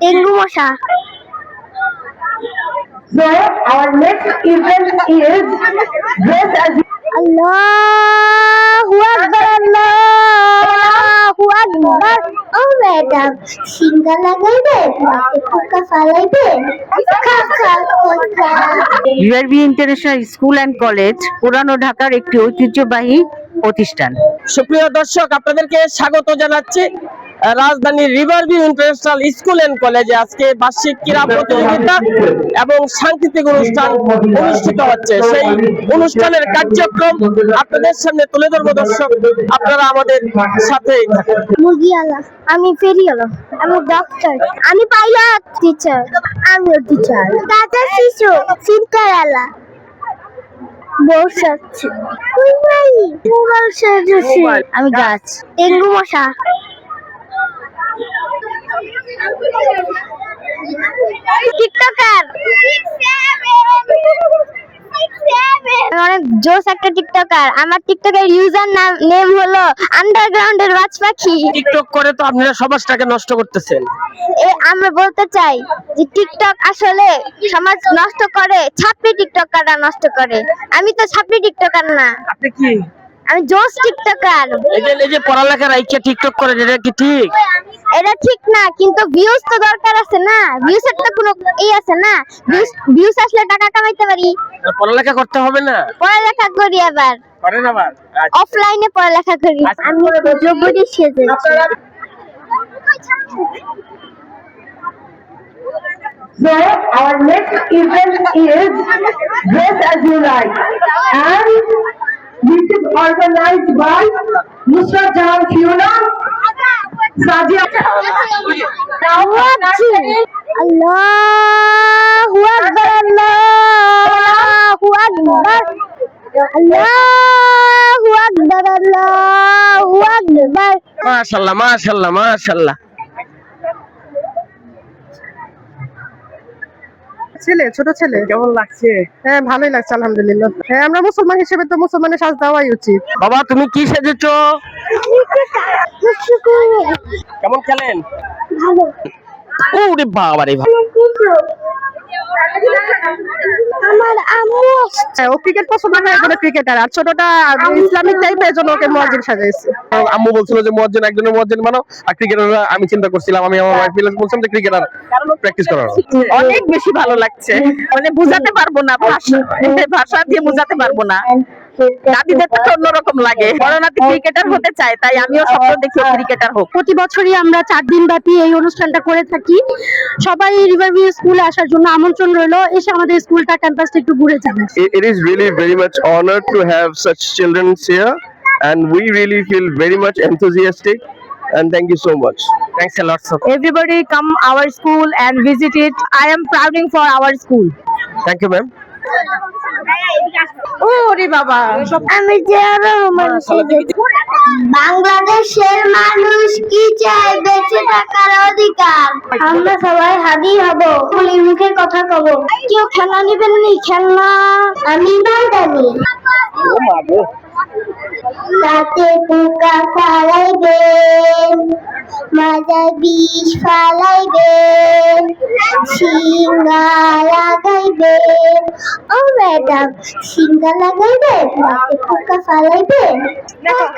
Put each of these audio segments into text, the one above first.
Dengue মশা। So our next event is dress as আল্লাহু আকবার আল্লাহু আকবার। ও ম্যাডাম সিঙ্গা লাগাইবে? নাকে ফুকা ফালাইবে? খা খা খা URB international school and college পুরানো ঢাকার একটি ঐতিহ্যবাহী প্রতিষ্ঠান। সুপ্রিয় দর্শক আপনাদেরকে স্বাগত জানাচ্ছি। রাজধানীর রিভারভিউ ইন্টারন্যাশনাল স্কুল এন্ড কলেজে আজকে বার্ষিক ক্রীড়া প্রতিযোগিতা এবং সাংস্কৃতিক অনুষ্ঠান অনুষ্ঠিত হচ্ছে। সেই অনুষ্ঠানের কার্যক্রম আপনাদের সামনে তুলে ধরবো দর্শক। আপনারা আমাদের সাথে থাকুন। মুরগি আলা আমি ফেরিওয়ালা আমি ডক্টর আমি পাইলট টিচার আমি টিচার দাদা শিশু সিন্টার আলা বসাচ্ছি আমি গাছ। ডেঙ্গু মশা। টিকটকার। আমি অনেক জোস একটা টিকটকার। আমার টিকটকের ইউজার নাম নেম হলো আন্ডারগ্রাউন্ডের বাজ পাখি টিকটক করে তো আপনারা সমাজটাকে নষ্ট করতেছেন। এ আমরা বলতে চাই যে টিকটক আসলে সমাজ নষ্ট করে ছাপড়ি টিকটকাররা নষ্ট করে। আমি তো ছাপড়ি টিকটকার না। আপনি কি? আমি জোস টিকটকার। এই যে এই যে পড়ালেখার আইকে টিকটক করে এটা কি ঠিক? এটা ঠিক না কিন্তু ভিউজ তো দরকার আছে না। ভিউজের তো কোনো ই আছে না। ভিউজ ভিউজ আসলে টাকা কামাইতে পারি। পড়ালেখা করতে হবে না? পড়ালেখা করি আবার। করেন আবার? অফলাইনে পড়ালেখা করি। আমি Draupadi সেজেছি। So our next event is dress as you like, and this is organized by Nusrat Jahan Fiona, Sadia. দাওয়াচ্ছি আল্লাহু আকবার আল্লাহু আকবার আল্লাহু আকবার আল্লাহু আকবার মাশাল্লাহ মাশাল্লাহ ছেলে ছোট ছেলে। কেমন লাগছে? হ্যাঁ ভালোই লাগছে আলহামদুলিল্লাহ। হ্যাঁ আমরা মুসলমান হিসেবে তো মুসলমানের সাজ দেওয়াই উচিত। বাবা তুমি কি সেজেছো? কেমন খেলেন? ভালো। ওরে বাবা। রে আমার আম্মু হ্যাঁ, ও ক্রিকেট পছন্দ করে এজন্য ক্রিকেটার আর ছোটটা ইসলামিক টাইপের জন্য ওকে মসজিদ সাজাইছে। আম্মু বলছিল যে মজ্জেন একজনের মজ্জেন বানাও আর ক্রিকেটার আমি চিন্তা করছিলাম আমি আমার ওয়াইফ মিলে বলছিলাম যে ক্রিকেটার প্র্যাকটিস করার। অনেক বেশি ভালো লাগছে। মানে বুঝাতে পারব না ভাষা ভাষা দিয়ে বুঝাতে পারব না। হ্যাঁ। ক্রিকেটার হতে চায় তাই আমিও স্বপ্ন হ্যাঁ। ক্রিকেটার হোক। প্রতি বছরই আমরা চার ব্যাপী অনুষ্ঠানটা করে থাকি। সবাই রিভারভিউ স্কুলে আসার জন্য আমন্ত্রণ রইল। এসে আমাদের স্কুলটা ক্যাম্পাসটা একটু ঘুরে যাবে। It is really very much honour to thank you so much thanks a lot so school and visit it I am prouding for our school thank you ma'am ওরে বাবা আমি বাংলাদেশের মানুষ কি চায় বেঁচে থাকার অধিকার? আমরা সবাই হাদি হব পুলির মুখে কথা কব। কেউ খেলা নিবেন নি খেলনা আমি বাঙালি তাতে পোকা ফালাইবেন মাজায় বিষ ফালাইবেন সিঙ্গা ও ম্যাডাম সিঙ্গা নাকে পোকা খা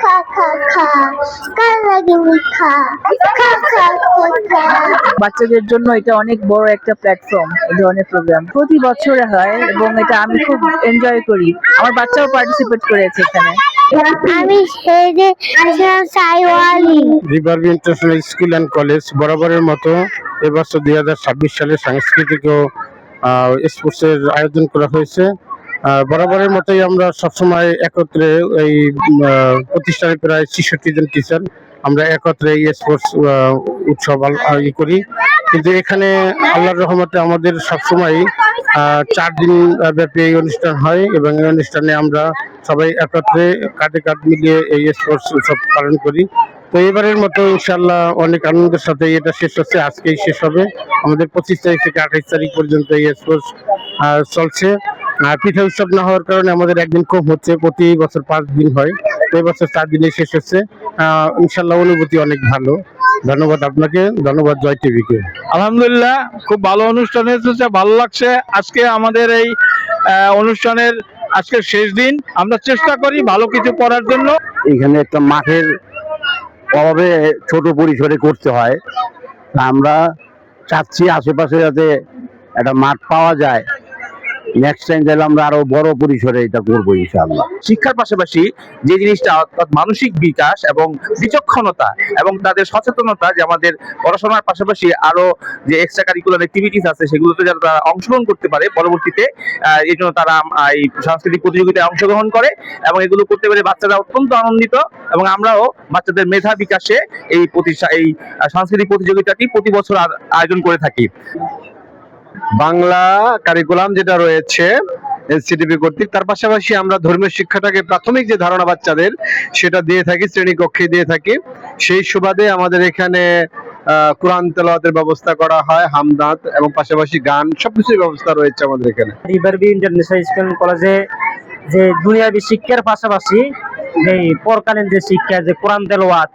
খা খা খা কার লাগে মিঠা খা খা খা বাচ্চাদের জন্য এটা অনেক বড় একটা প্ল্যাটফর্ম এই ধরনের প্রোগ্রাম প্রতি বছরে হয় এবং এটা আমি খুব এনজয় করি। আমার বাচ্চাও পার্টিসিপেট করেছে এখানে। আমি সেজে সাইওয়ালি। Riverview international school and college বরাবরের মতো এবছর দুই হাজার ছাব্বিশ সালে সাংস্কৃতিক ও স্পোর্টসের আয়োজন করা হয়েছে। বরাবরের মতোই আমরা সবসময় একত্রে এই প্রতিষ্ঠানে প্রায় ছেষট্টি জন টিচার আমরা একত্রে এই স্পোর্টস উৎসব ই করি। কিন্তু এখানে আল্লাহর রহমতে আমাদের সবসময় চার দিন ব্যাপী এই অনুষ্ঠান হয় এবং এই অনুষ্ঠানে আমরা সবাই একত্রে কাঁধে কাঁধ মিলিয়ে এই স্পোর্টস উৎসব পালন করি। তো এবারের মতো ইনশাল্লাহ অনেক আনন্দের সাথে এটা শেষ হচ্ছে আজকেই শেষ হবে। আমাদের পঁচিশ তারিখ থেকে আঠাইশ তারিখ পর্যন্ত এই স্পোর্টস চলছে। আর পিঠা উৎসব না হওয়ার কারণে আমাদের একদিন কম হচ্ছে প্রতি বছর পাঁচ দিন হয়। তো এবছর চার দিনে শেষ হচ্ছে। ইনশাল্লাহ অনুভূতি অনেক ভালো। ধন্যবাদ আপনাকে ধন্যবাদ জয় টিভিকে। আলহামদুলিল্লাহ খুব ভালো অনুষ্ঠান হয়েছে ভালো লাগছে। আজকে আমাদের এই অনুষ্ঠানের আজকে শেষ দিন। আমরা চেষ্টা করি ভালো কিছু করার জন্য। এখানে একটা মাঠের অভাবে ছোট পরিসরে করতে হয়। আমরা চাচ্ছি আশেপাশে যাতে একটা মাঠ পাওয়া যায়। নেক্সট টাইম তাহলে আমরা আরও বড় পরিসরে এটা করব ইনশাআল্লাহ। শিক্ষার পাশাপাশি যে জিনিসটা অর্থাৎ মানসিক বিকাশ এবং বিচক্ষণতা এবং তাদের সচেতনতা যে আমাদের পড়াশোনার পাশাপাশি আরও যে এক্সট্রা কারিকুলার অ্যাক্টিভিটিস আছে, সেগুলোতে যাতে তারা অংশগ্রহণ করতে পারে। পরবর্তীতে এই জন্য তারা এই সাংস্কৃতিক প্রতিযোগিতায় অংশগ্রহণ করে এবং এগুলো করতে পারে বাচ্চারা অত্যন্ত আনন্দিত এবং আমরাও বাচ্চাদের মেধা বিকাশে এই প্রতিষ্ঠা, এই সাংস্কৃতিক প্রতিযোগিতাটি প্রতি বছর আয়োজন করে থাকি। বাংলা কারিকুলাম যেটা রয়েছে এনসিটিভি কর্তৃক, তার পাশাপাশি আমরা ধর্মীয় শিক্ষাটাকে প্রাথমিক যে ধারণা বাচ্চাদের, সেটা দিয়ে থাকি, শ্রেণীকক্ষে দিয়ে থাকি। সেই সুবাদে আমাদের এখানে কোরআন তেলাওয়াতের ব্যবস্থা করা হয়, হামদাত এবং পাশাপাশি গান, সবকিছুর ব্যবস্থা রয়েছে আমাদের এখানে। রিভারবি ইন্টারন্যাশনাল স্কুল কলেজে যে দুনিয়াবী শিক্ষার পাশাপাশি যে পরকালীন যে শিক্ষা, যে কোরআন তেলাওয়াত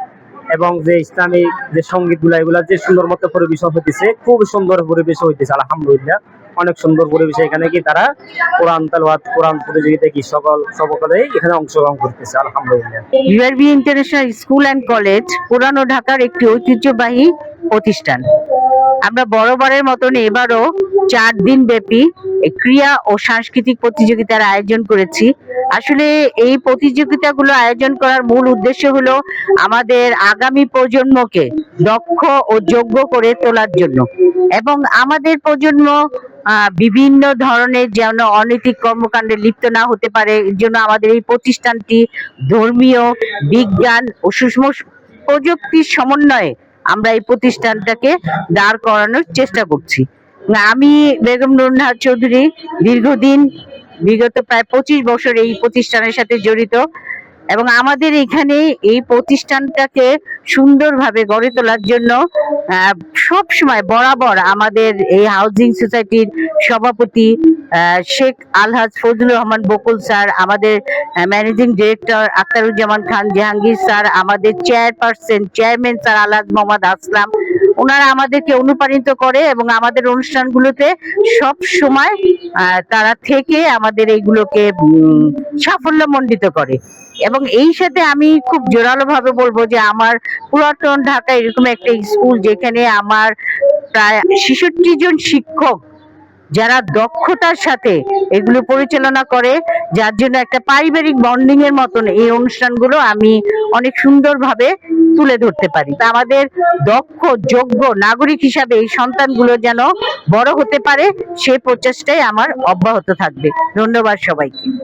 এবং যে ইসলামিক যে সংগীতগুলা এগুলা যে সুন্দর মতো পরিবেশন হইতেছে খুব সুন্দর পরিবেশ হইতেছে, আলহামদুলিল্লাহ। অনেক সুন্দর পরিবেশে এখানে কি তারা কোরআন তালওয়াত, কোরআন প্রতিযোগিতা কি সকল সকলে এখানে অংশগ্রহণ করতেছে, আলহামদুলিল্লাহ। URB international school and college পুরানো ঢাকার একটি ঐতিহ্যবাহী প্রতিষ্ঠান। আমরা বরাবরের মতন এবারও চার দিন ব্যাপী ক্রিয়া ও সাংস্কৃতিক প্রতিযোগিতার আয়োজন করেছি। আসলে এই প্রতিযোগিতাগুলো আয়োজন করার মূল উদ্দেশ্য হলো আমাদের আগামী প্রজন্মকে দক্ষ ও যোগ্য করে তোলার জন্য। এবং আমাদের প্রজন্ম বিভিন্ন ধরনের যেন অনৈতিক কর্মকাণ্ডে লিপ্ত না হতে পারে, এর জন্য আমাদের এই প্রতিষ্ঠানটি ধর্মীয়, বিজ্ঞান ও সুষম প্রযুক্তির সমন্বয়ে আমরা এই প্রতিষ্ঠানটাকে দাঁড় করানোর চেষ্টা করছি। আমি বেগম নুরনাথ চৌধুরী দীর্ঘদিন, বিগত প্রায় পঁচিশ বছর এই প্রতিষ্ঠানের সাথে জড়িত। এবং আমাদের এখানে এই প্রতিষ্ঠানটাকে সুন্দরভাবে গড়ে তোলার জন্য সব সময় বরাবর আমাদের এই হাউজিং সোসাইটির সভাপতি শেখ আলহাজ ফজলুর রহমান বকুল স্যার, আমাদের managing director Akhtaruzzaman Khan Jahangir sir, আমাদের chairperson chairman sir Alhaj Mohammad Aslam ওনারা আমাদেরকে অনুপ্রাণিত করে এবং আমাদের অনুষ্ঠানগুলোতে সব সময় তারা থেকে আমাদের এইগুলোকে সাফল্যমণ্ডিত করে। এবং এই সাথে আমি খুব জোরালোভাবে বলব যে আমার পুরাতন ঢাকা এরকম একটা স্কুল যেখানে আমার প্রায় ছেষট্টি জন শিক্ষক যারা দক্ষতার সাথে এগুলো পরিচালনা করে, যার জন্য একটা পারিবারিক বন্ডিং এর মতন এই অনুষ্ঠানগুলো আমি অনেক সুন্দরভাবে তুলে ধরতে পারি। আমাদের দক্ষ, যোগ্য নাগরিক হিসাবে এই সন্তানগুলো যেন বড় হতে পারে, সে প্রচেষ্টাই আমার অব্যাহত থাকবে। ধন্যবাদ সবাইকে।